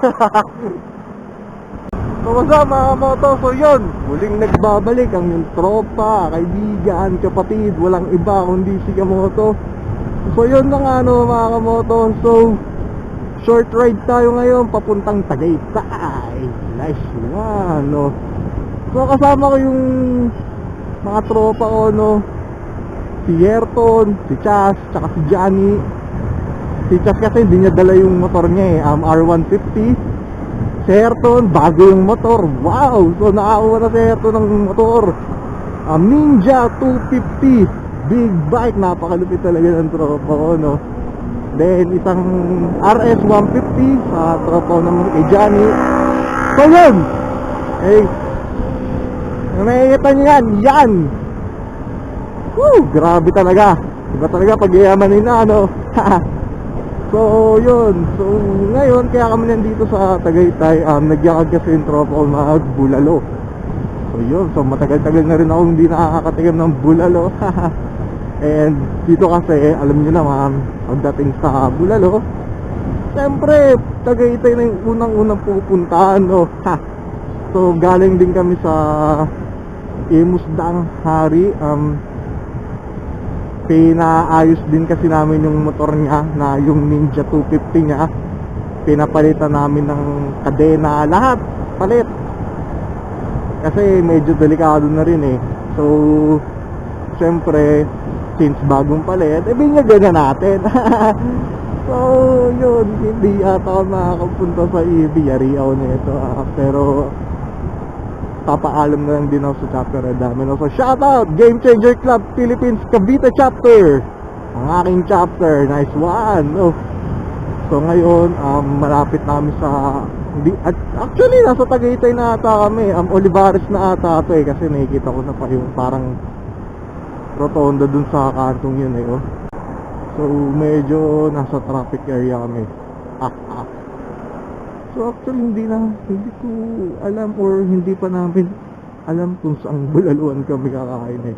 up mga moto? So yun, muling nagbabalik ang yung tropa, kaibigan, kapatid, walang iba kundi si Kamoto. So yun na nga no mga kamoto. So short ride tayo ngayon papuntang Tagaytay. Nice naman no. So kasama ko yung mga tropa ko no. Si Yerton, si Chas, tsaka si Johnny. Si Chas kasi hindi niya dala yung motor niya eh, um, R150. Si bago yung motor. Wow! So nakakuha na si Yerton ng motor. Um, Ninja 250. Big bike, napakalupit talaga ng tropa no? Then, isang RS 150 sa tropa ko naman kay Johnny. So yun! Eh, nakikita niyo yan, yan! Woo! Grabe talaga. Iba talaga pag yayamanin na, ano? so, yun. So, ngayon, kaya kami nandito sa Tagaytay. Um, nagyakag kasi yung tropa ko mag bulalo. So, yun. So, matagal-tagal na rin ako hindi nakakatikim ng bulalo. And, dito kasi, alam nyo naman, pagdating sa bulalo, Siyempre, Tagaytay na yung unang-unang pupuntahan, no? Ha! So, galing din kami sa Imusdang Hari. Um, pinaayos din kasi namin yung motor niya na yung Ninja 250 niya. Pinapalitan namin ng kadena. Lahat palit. Kasi medyo delikado na rin eh. So syempre since bagong palit eh binyagan na natin. So yun hindi ata ako makakapunta sa EV yari ako nito ah, pero papaalam na lang din ako sa chapter na dami no? so shout out Game Changer Club Philippines Cavite chapter ang aking chapter nice one no? so ngayon um, malapit namin sa hindi, at actually nasa Tagaytay na ata kami um, Olivares na ata ito eh kasi nakikita ko na pa yung parang rotonda dun sa kantong yun eh oh. so medyo nasa traffic area kami ah ah So actually hindi na hindi ko alam or hindi pa namin alam kung saan bulaluan kami kakain eh.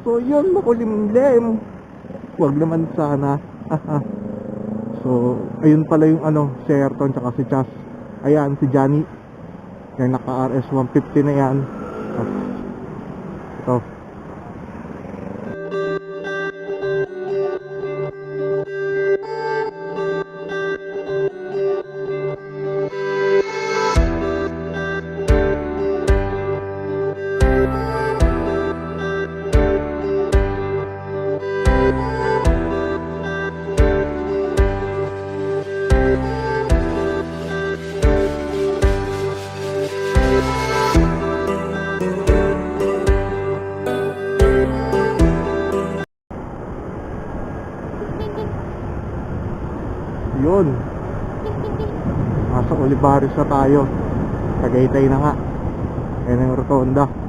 So yun makulimlim. Huwag naman sana. so ayun pala yung ano, si Ayrton tsaka si Chas. Ayan si Johnny. Yung naka RS 150 na yan. Tapos, Ito. Yun. Nasa Olivares na tayo. Tagaytay na nga. Ayan ang rotonda.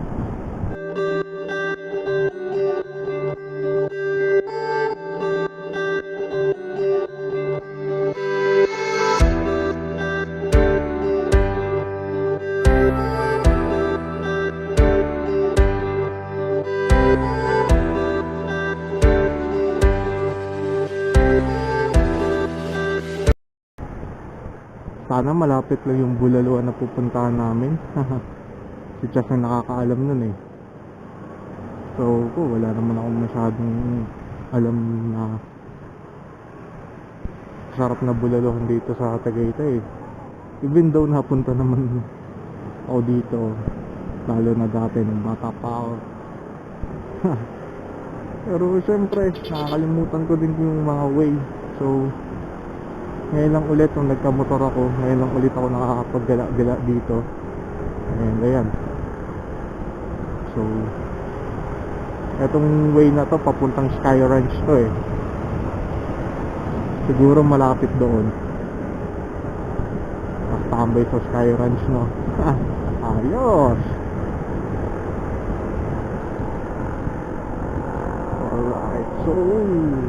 Sana malapit lang yung bulaluan na pupuntahan namin. si Chas ang nakakaalam nun eh. So, ko, wala naman akong masyadong alam na sarap na bulaluhan dito sa Tagaytay eh. Even though napunta naman ako dito, lalo na dati nung bata pa ako. Pero syempre, nakakalimutan ko din yung mga way. So, ngayon lang ulit nung nagkamotor ako ngayon lang ulit ako nakakapaggala-gala dito. Ayan ayan. So etong way na to papuntang Sky Ranch to eh. Siguro malapit doon. Mas tambay sa Sky Ranch no? Ayos! Alright. So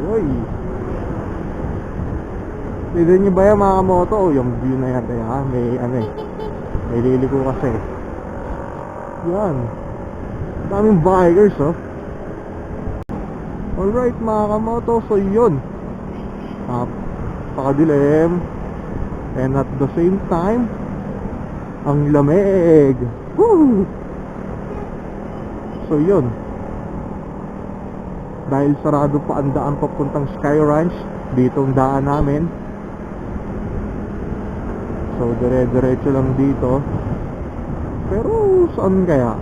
oy Tignan nyo ba yan mga kamoto? Oh, yung view na yan. Kaya may ano eh. May liliko kasi. Yan. Daming bikers oh. Alright mga kamoto. So yun. Napakadilim. And at the same time, ang lamig. Woo! So yun. Dahil sarado pa ang daan papuntang Sky Ranch, dito ang daan namin. So dire-diretso lang dito. Pero saan kaya?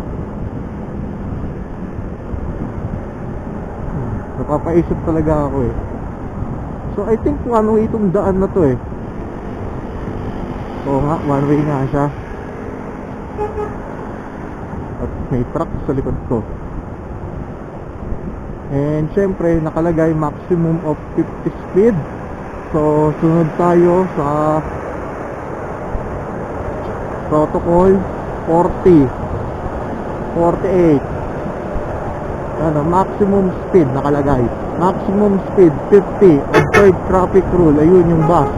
Hmm, talaga ako eh. So I think one way itong daan na to eh. Oo nga, one way nga siya. At may truck sa likod ko. And syempre, nakalagay maximum of 50 speed. So, sunod tayo sa protocol 40 48 ano, maximum speed nakalagay. Maximum speed 50 observed traffic rule. Ayun yung bus.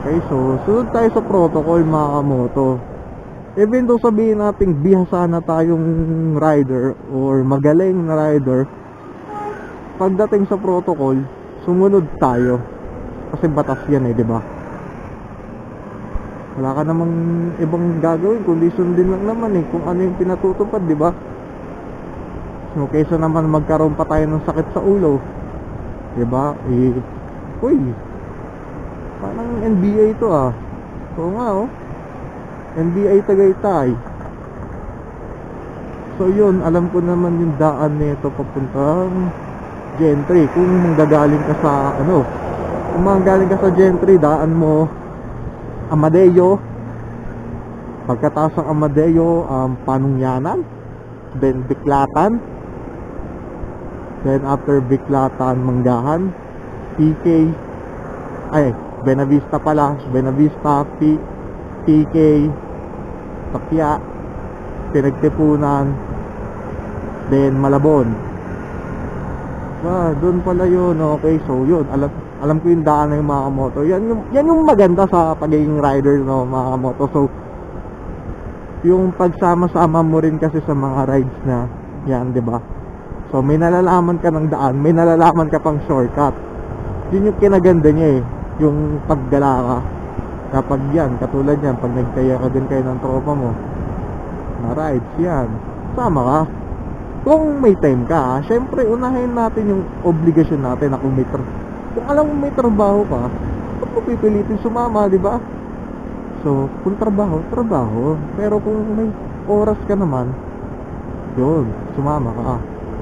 Okay so sunod tayo sa protocol mga kamoto. Even though sabihin natin bihasa na tayong rider or magaling na rider pagdating sa protocol sumunod tayo kasi batas yan eh, di ba? Wala ka namang ibang gagawin kundi sundin lang naman eh kung ano yung pinatutupad, di ba? So kaysa naman magkaroon pa tayo ng sakit sa ulo, di ba? Eh, uy, parang NBA to ah. Oo nga oh. NBA Tagaytay. So yun, alam ko naman yung daan nito papuntang Gentry. Kung manggagaling ka sa ano, kung manggagaling ka sa Gentry, daan mo Amadeo. Pagkataas ng Amadeo, um, Panungyanan. Then Biklatan. Then after Biklatan, Manggahan. PK. Ay, Benavista pala. Benavista, P, PK. Tapia. Pinagtipunan. Then Malabon. Ah, doon pala yun. Okay, so yun. Alam, alam ko yung daan ng mga moto. Yan yung, yan yung maganda sa pagiging rider no, mga moto. So, yung pagsama-sama mo rin kasi sa mga rides na yan, 'di ba? So, may nalalaman ka ng daan, may nalalaman ka pang shortcut. Yun yung kinaganda niya eh, yung paggala ka. Kapag yan, katulad yan, pag nagkaya ka din kayo ng tropa mo, na rides yan, sama ka. Kung may time ka, ah, syempre unahin natin yung obligasyon natin na kung may tra- kung alam mo may trabaho ka, ba't mo pipilitin sumama, di ba? So, kung trabaho, trabaho. Pero kung may oras ka naman, yun, sumama ka.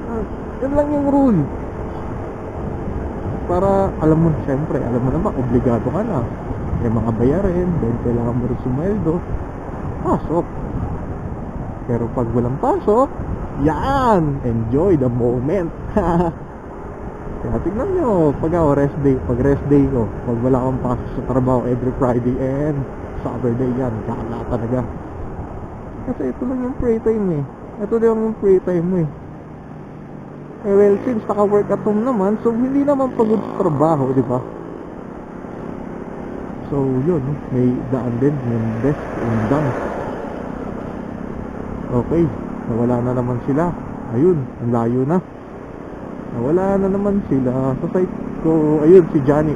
Ah, yun lang yung rule. Para, alam mo, syempre, alam mo naman, obligado ka na. May mga bayarin, then kailangan mo rin sumeldo. Pasok. Pero pag walang pasok, yan! Enjoy the moment. Kaya tignan nyo, pag ako rest day, pag rest day ko, pag wala akong pasok sa trabaho every Friday and Saturday yan, kala talaga. Kasi ito lang yung free time eh. Ito lang yung free time mo eh. Eh well, since naka-work at home naman, so hindi naman pagod sa trabaho, di ba? So yun, may daan din, yung best and done. Okay, nawala na naman sila. Ayun, ang layo na. Nawala na naman sila sa site ko. Ayun, si Johnny.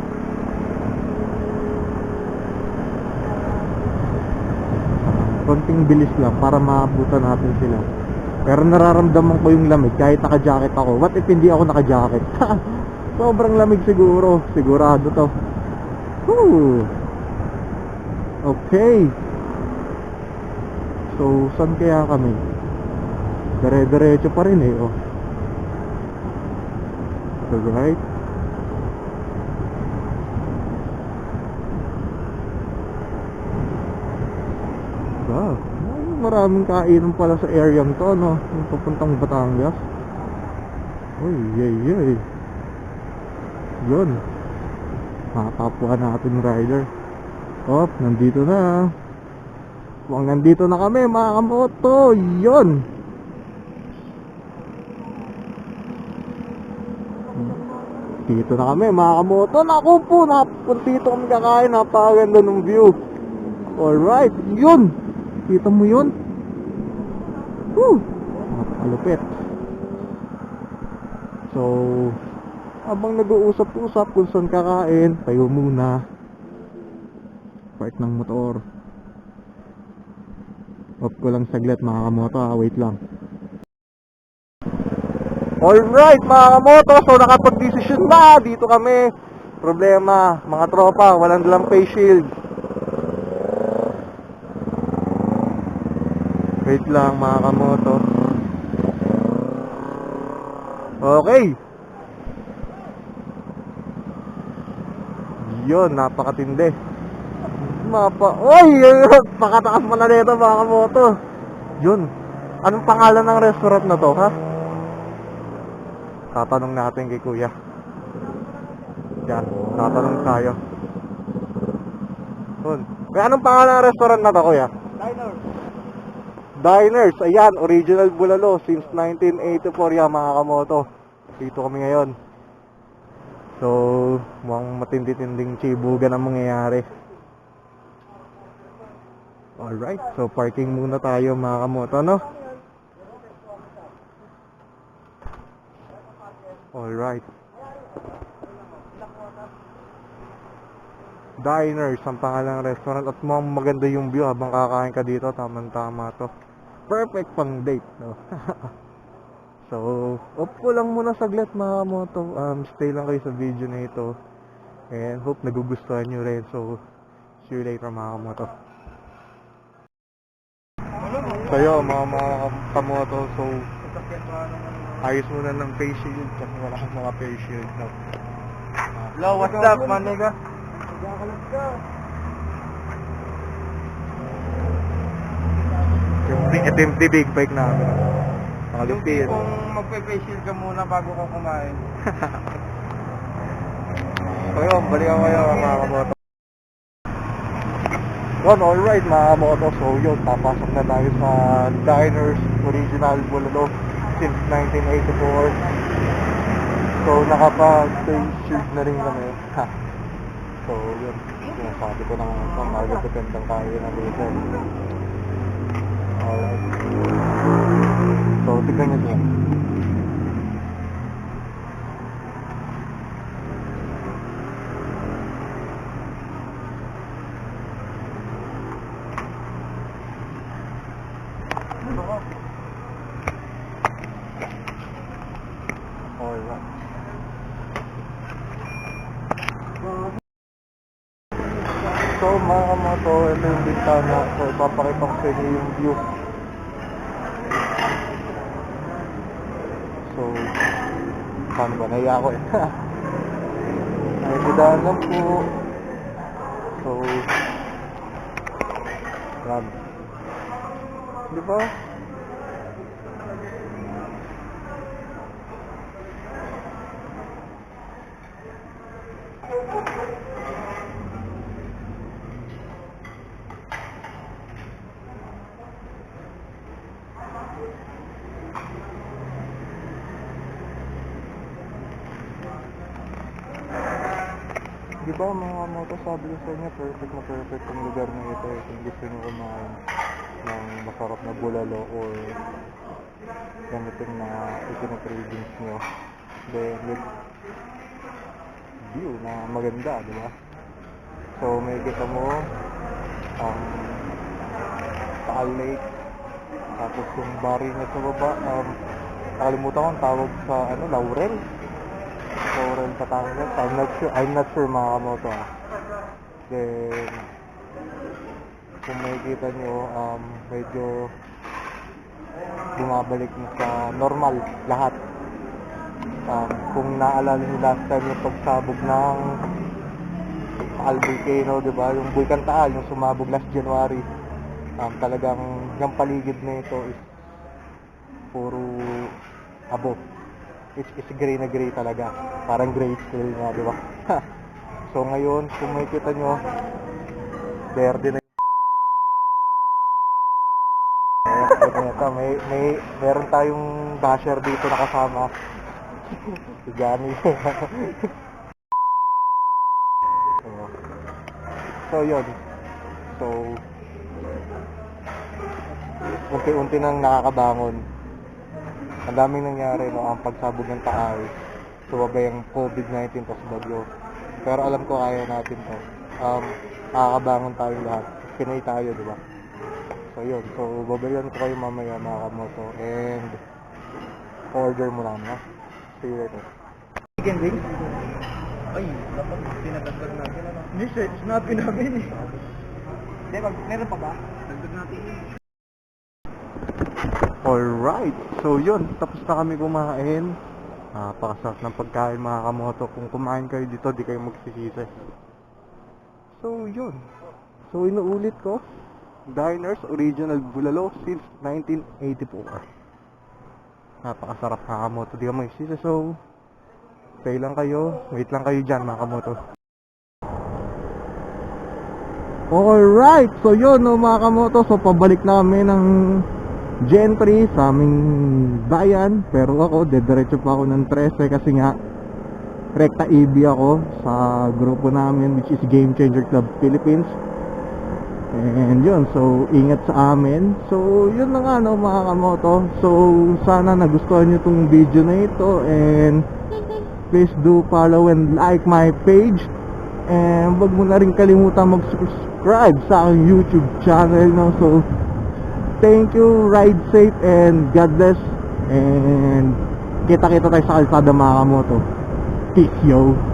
Konting bilis lang para maabutan natin sila. Pero nararamdaman ko yung lamig kahit naka-jacket ako. What if hindi ako naka-jacket? Sobrang lamig siguro. Sigurado to. Whew. Okay. So, saan kaya kami? Dire-diretso pa rin eh, oh. Alright. Wow. Maraming kainan pala sa area to, no? Yung papuntang Batangas. Uy, yay, yay. Yun. Makakapwa natin rider. Oh, nandito na. Mukhang nandito na kami, mga kamoto. Yun. Dito na kami, mga kamoto. Naku po, napunta kami kakain. Napakaganda ng view. Alright, yun. Kita mo yun? Woo! Napakalupit. So, Habang nag-uusap-usap kung saan kakain, tayo muna. Park ng motor. Off ko lang saglit mga kamoto wait lang. Alright mga kamoto, so nakapag-desisyon na, dito kami. Problema, mga tropa, walang dalang face shield. Wait lang mga kamoto. Okay. Yun, napakatindi. Mapa... Oy! Pakataas mo na nito mga kamoto. Yun. Anong pangalan ng restaurant na to, ha? Tatanong natin kay kuya. Yan, tatanong tayo. Yun. Kaya anong pangalan ng restaurant na to, kuya? Diner. Diners, ayan, original Bulalo since 1984 yan mga kamoto. Dito kami ngayon. So, mukhang matindi-tinding chibugan ang mangyayari. Alright, so parking muna tayo mga kamoto, no? Alright. Diners, ang pangalang restaurant at mukhang maganda yung view habang kakain ka dito, tamang-tama to. Perfect pang date, no? so, off ko lang muna saglit mga moto. Um, stay lang kayo sa video na ito. And hope nagugustuhan nyo rin. So, see you later mga kamoto. Yun, mga mga kamoto. So, ayos muna ng face shield kasi wala akong mga face shield. No? Hello, what's up, man nigga? Yung big, ito yung big bike namin. Nakalupin. Kung magpe-facial ka muna bago ka kumain. So yun, balikan ko yun mga kamoto. Yun, alright mga kamoto. So yun, napasok na tayo sa Diners Original Bulalo since 1984. So nakapag-face shield na rin kami. Ha. so yun, yung sabi ko na nga, magagandang kayo na dito. Alright. So tignan nyo siya. Alright. So mga kamoto, ito yung bintana. So ipapakita ko sa inyo yung view. So, paano ba? Naiya ako eh. May bidaan lang po. So, yan. Di ba? Di ba sa inyo, perfect na perfect ang lugar na ito eh, kung gusto nyo kumain ng masarap na bulalo or ganitong na itinatradings nyo. Then with view na maganda, di ba? So may kita mo ang Taal Lake tapos yung bari na sa baba um, nakalimutan ko ang tawag sa ano, Laurel Laurel Batangas. I'm not sure, I'm not sure mga kamoto ah. Then, kung makikita nyo, um, medyo bumabalik na sa normal lahat. Um, kung naalala nyo last time yung pagsabog ng Taal di ba? Yung Vulcan Taal, yung sumabog last January. Um, talagang yung paligid na ito is puro abo. It's, it's gray na gray talaga. Parang gray scale nga, di ba? so ngayon, kung makikita nyo, verde na ito, may, may, meron tayong basher dito na kasama. si Johnny. so, yun. So, unti-unti nang nakakabangon. Ang daming nangyari, no, ang pagsabog ng taal. sumabay ang COVID-19 tapos bagyo. Pero alam ko kaya natin to. Um, makakabangon tayo lahat. Pinay tayo, di ba? So yun, so babalikan ko kayo mamaya mga kamoto and order mo lang, no? See you later. Chicken wings? Ay, dapat pinadagdag natin ano? Hindi. Sinabi namin eh. Hindi, meron pa ba? Dagdag natin yun. Alright, so yun, tapos na kami kumain. Napakasarap ng pagkain mga kamoto. Kung kumain kayo dito, di kayo magsisisi. So yun. So inuulit ko, Diners Original Bulalo since 1984. Napakasarap mga kamoto, di ka magsisisi. So, stay lang kayo, wait lang kayo dyan mga kamoto. Alright, so yun no, mga kamoto, so pabalik na kami ng gentry sa aming bayan pero ako dediretso pa ako ng 13 kasi nga rekta EB ako sa grupo namin which is Game Changer Club Philippines. And yun so ingat sa amin. So yun na nga no mga kamoto. So sana nagustuhan nyo tong video na ito and please do follow and like my page. And wag mo na rin kalimutan mag-subscribe sa aking YouTube channel no? So thank you, ride safe, and God bless. And kita-kita tayo sa kalsada mga kamoto. Peace, yo.